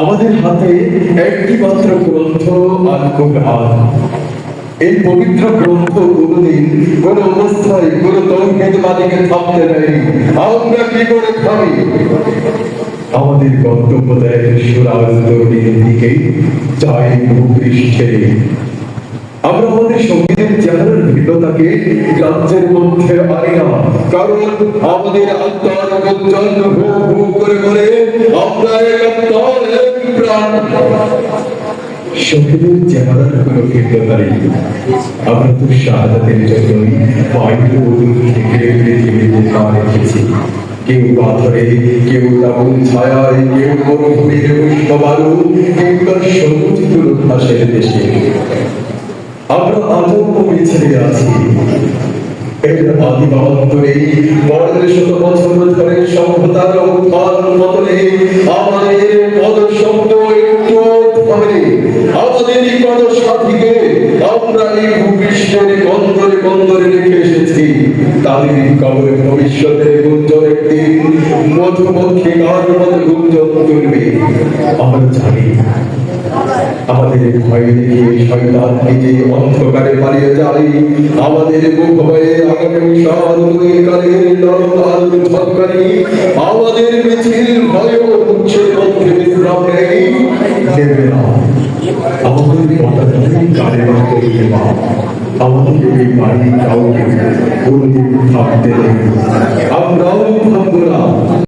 আমাদের হাতে একটি মাত্র গ্রন্থ আর কোরআন। এই পবিত্র গ্রন্থ কোনদিন কোন অবস্থায় কোন তৌহিদবাদীকে থামতে দেয়নি আমরা কি করে থামি আমাদের গন্তব্য দেয় সুরাজ দিকে, চাই ভূপৃষ্ঠে। আমরা আমাদের সঙ্গীতের চেহারার ভিন্নতাকে মধ্যে না। কারণ আমাদের আত্মার হু করে করে আমরা শহীদের চেহারার কোনো ভিন্নতা নেই আমরা তো শাহাদাতের জন্যই বাইরের বদল থেকে পৃথিবীতে পা রেখেছি কেউ পাথরে, কেউ তাবুন ছায়ায়, কেউ মরুভূমির পুষ্প কেউ তার সবুজ ঘাসের দেশে। আমরা আজন্ম পিছনে আছি। এর আদি বাবান্তরে পরের শত বছর ধরে সভ্যতার উত্থান আমাদের পদ সাথীকে আমরা এই ভূপৃষ্ঠের কন্দরে কন্দরে রেখে এসেছি। তাদের কবরে ভবিষ্যতের গুঞ্জন একদিন মধুমক্ষী কার মতো গুঞ্জন তুলবে। আমরা জানি আমাদের ভয় দেখিয়ে শয়তান নিজে অন্ধকারে পালিয়ে যায়। আমাদের মুখ হয়ে আগামী ঝক্কারি আমাদের মিছিল ভয় উচ্ছের মধ্যে বিশ্রাম নেই নেবে না আমাদের পতাকা কালে করিয়ে মা আমরাও